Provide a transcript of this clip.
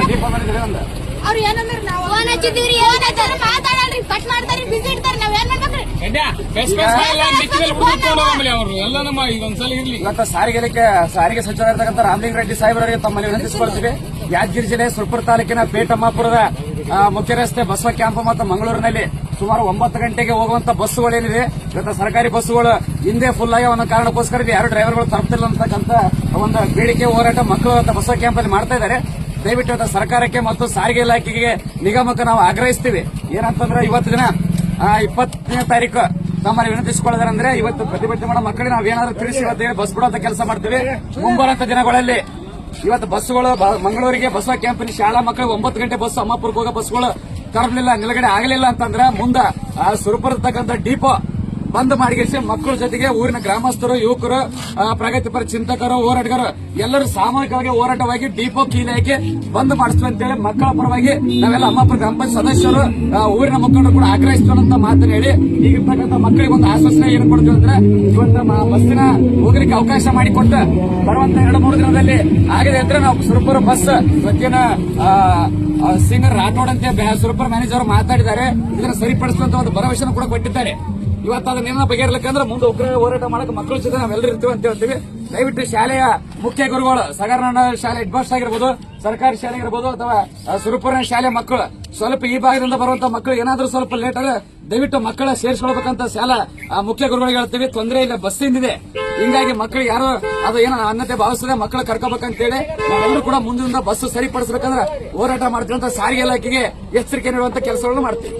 ಅವ್ರು ಏನಂದ್ರೆ ನಾವು ಫೋನ್ ಹಚ್ಚಿದೀವ್ರಿ ಹಚ್ಚಾರ ಮಾತಾಡಲ್ರಿ ಕಟ್ ಮಾಡ್ತಾರಿ ಬಿಸಿ ಇಡ್ತಾರ ನಾವ್ ಏನ್ ಮಾಡ್ಬೇಕ್ರಿ? ಅವರು. ಎಲ್ಲ ನಮ್ಮ ಇದೊಂದ್ಸಲ ಇರ್ಲಿ. ಇವತ್ತು ಸಾರಿಗೆ ಇಲಾಖೆ ಸಾರಿಗೆ ಸಚಿವರಾಗಿರ್ತಕ್ಕಂಥ ರಾಮಲಿಂಗ ರೆಡ್ಡಿ ಅವರಿಗೆ ತಮ್ಮಲ್ಲಿ ವಿನಂತಿಸಿಕೊಳ್ತೀವಿ ಯಾದಗಿರಿ ಜಿಲ್ಲೆ ಸುರ್ಪುರ ತಾಲೂಕಿನ ಪೇಟಮ್ಮಾಪುರದ ಮುಖ್ಯ ರಸ್ತೆ ಬಸವ ಕ್ಯಾಂಪ್ ಮತ್ತು ಮಂಗಳೂರಿನಲ್ಲಿ ಸುಮಾರು ಒಂಬತ್ತು ಗಂಟೆಗೆ ಹೋಗುವಂತ ಬಸ್ಸುಗಳೇನಿದೆ ಇವತ್ತು ಸರ್ಕಾರಿ ಬಸ್ಸುಗಳು ಹಿಂದೆ ಫುಲ್ ಆಗಿ ಒಂದು ಕಾರಣಕ್ಕೋಸ್ಕರ ಇಲ್ಲಿ ಯಾರು ಡ್ರೈವರ್ಗಳು ತರ್ತಿಲ್ಲ ಅಂತಕ್ಕಂಥ ಒಂದು ಬೇಡಿಕೆ ಹೋರಾಟ ಮಕ್ಕಳು ಅಂತ ಬಸವ ಕ್ಯಾಂಪ್ ಅಲ್ಲಿ ಮಾಡ್ತಾ ಇದ್ದಾರೆ. ದಯವಿಟ್ಟು ಸರ್ಕಾರಕ್ಕೆ ಮತ್ತು ಸಾರಿಗೆ ಇಲಾಖೆಗೆ ನಿಗಮಕ್ಕೆ ನಾವು ಆಗ್ರಹಿಸ್ತೀವಿ. ಏನಂತಂದ್ರೆ ಇವತ್ತು ದಿನ ಇಪ್ಪತ್ತನೇ ತಾರೀಕು ತಮ್ಮಲ್ಲಿ ವಿನಂತಿಸಿಕೊಳ್ಳೋದಂದ್ರೆ ಇವತ್ತು ಪ್ರತಿಭಟನೆ ಮಾಡೋ ಮಕ್ಕಳಿಗೆ ನಾವೇನಾದ್ರೂ ತಿಳಿಸಿ ಇವತ್ತು ಬಸ್ ಬಿಡುವಂತ ಕೆಲಸ ಮಾಡ್ತೀವಿ. ಮುಂಬರುವಂತ ದಿನಗಳಲ್ಲಿ ಇವತ್ತು ಬಸ್ಸುಗಳು, ಬ- ಮಂಗಳೂರಿಗೆ ಬಸವ ಕ್ಯಾಂಪಿನ ಶಾಲಾ ಮಕ್ಕಳು ಒಂಬತ್ತು ಗಂಟೆ ಬಸ್, ಅಮ್ಮಾಪುರಕ್ಕೆ ಹೋಗೋ ಬಸ್ಗಳು ತರಲಿಲ್ಲ, ನಿಲುಗಡೆ ಆಗಲಿಲ್ಲ ಅಂತಂದ್ರೆ ಮುಂದೆ ಸುರಪುರತಕ್ಕಂಥ ಡಿಪೋ ಬಂದ್ ಮಾಡಿಸಿ ಮಕ್ಕಳ ಜೊತೆಗೆ ಊರಿನ ಗ್ರಾಮಸ್ಥರು, ಯುವಕರು ಪ್ರಗತಿಪರ ಚಿಂತಕರು, ಹೋರಾಟಗಾರರು, ಎಲ್ಲರೂ ಸಾಮೂಹಿಕವಾಗಿ ಹೋರಾಟವಾಗಿ ಡಿಪೋ ಕೀಲಾಕಿ ಬಂದ್ ಮಾಡಿಸ್ತೀವಿ ಅಂತೇಳಿ ಮಕ್ಕಳ ಪರವಾಗಿ ನಾವೆಲ್ಲ ಅಮ್ಮ ಗ್ರಾಮ ಪಂಚಾಯತ್ ಸದಸ್ಯರು ಊರಿನ ಮುಖಂಡರು ಕೂಡ ಆಗ್ರಹಿಸ್ತಾರೆ ಅಂತ ಮಾತನ್ನ ಹೇಳಿ ಈಗಿರ್ತಕ್ಕಂಥ ಮಕ್ಕಳಿಗೆ ಒಂದು ಆಶ್ವಾಸನೆ ಏನು ಕೊಡ್ತೀವಿ ಅಂದ್ರೆ ಇವತ್ತು ಬಸ್ಸಿನ ಹೋಗ್ಲಿಕ್ಕೆ ಅವಕಾಶ ಮಾಡಿಕೊಟ್ಟು ಬರುವಂತ ಎರಡು, ಮೂರು ದಿನದಲ್ಲಿ ಆಗಿದೆ ಅಂದ್ರೆ ನಾವು ಸುರಪುರ ಬಸ್ ಸದ್ಯನ ಸಿಂಗರ್ ರಾಠೋಡ್ ಅಂತ ಸುರಪುರ ಮ್ಯಾನೇಜರ್ ಮಾತಾಡಿದ್ದಾರೆ. ಇದನ್ನು ಸರಿಪಡಿಸುವಂತ ಒಂದು ಭರವಸೆ ಕೂಡ ಕೊಟ್ಟಿದ್ದಾರೆ. ಇವತ್ತು ಅದನ್ನ ಬಗೆಹರ್ಲಿಕ್ಕಂದ್ರೆ ಮುಂದೆ ಉಗ್ರ ಹೋರಾಟ ಮಾಡಕ್ಕೆ ಮಕ್ಕಳು ಜೊತೆ ನಾವೆಲ್ಲರೂ ಇರ್ತೀವಿ ಅಂತ ಹೇಳ್ತೀವಿ. ದಯವಿಟ್ಟು ಶಾಲೆಯ ಮುಖ್ಯ ಗುರುಗಳು ಸಗರ್ನಾಡ ಶಾಲೆ ಹೆಡ್ ಮಾಸ್ಟರ್ ಆಗಿರ್ಬೋದು, ಸರ್ಕಾರಿ ಶಾಲೆ ಆಗಿರ್ಬೋದು ಅಥವಾ ಸುರಪುರ ಶಾಲೆ ಮಕ್ಕಳು, ಸ್ವಲ್ಪ ಈ ಭಾಗದಿಂದ ಬರುವಂತ ಮಕ್ಕಳು, ಏನಾದ್ರೂ ಸ್ವಲ್ಪ ಲೇಟ್ ಆದ್ರೆ ದಯವಿಟ್ಟು ಮಕ್ಕಳ ಸೇರಿಸ್ಕೊಳ್ಬೇಕಂತ ಶಾಲಾ ಮುಖ್ಯ ಗುರುಗಳಿಗೆ ಹೇಳ್ತೀವಿ. ತೊಂದರೆ ಇಲ್ಲ, ಬಸ್ ಇದೆ ಹಿಂಗಾಗಿ ಮಕ್ಕಳು ಯಾರು, ಅದು ಏನೋ ಅನ್ನತೆ ಭಾವಿಸದೆ ಮಕ್ಕಳು ಕರ್ಕೋಬೇಕಂತೇಳಿ ನಾವೆಲ್ಲರೂ ಕೂಡ ಮುಂದಿನಿಂದ ಬಸ್ ಸರಿಪಡಿಸಬೇಕಂದ್ರೆ ಹೋರಾಟ ಮಾಡ್ತೀವಿ ಅಂತ ಸಾರಿಗೆ ಇಲಾಖೆಗೆ ಎಚ್ಚರಿಕೆ ನೀಡುವಂತ ಕೆಲಸಗಳನ್ನು ಮಾಡ್ತೀವಿ.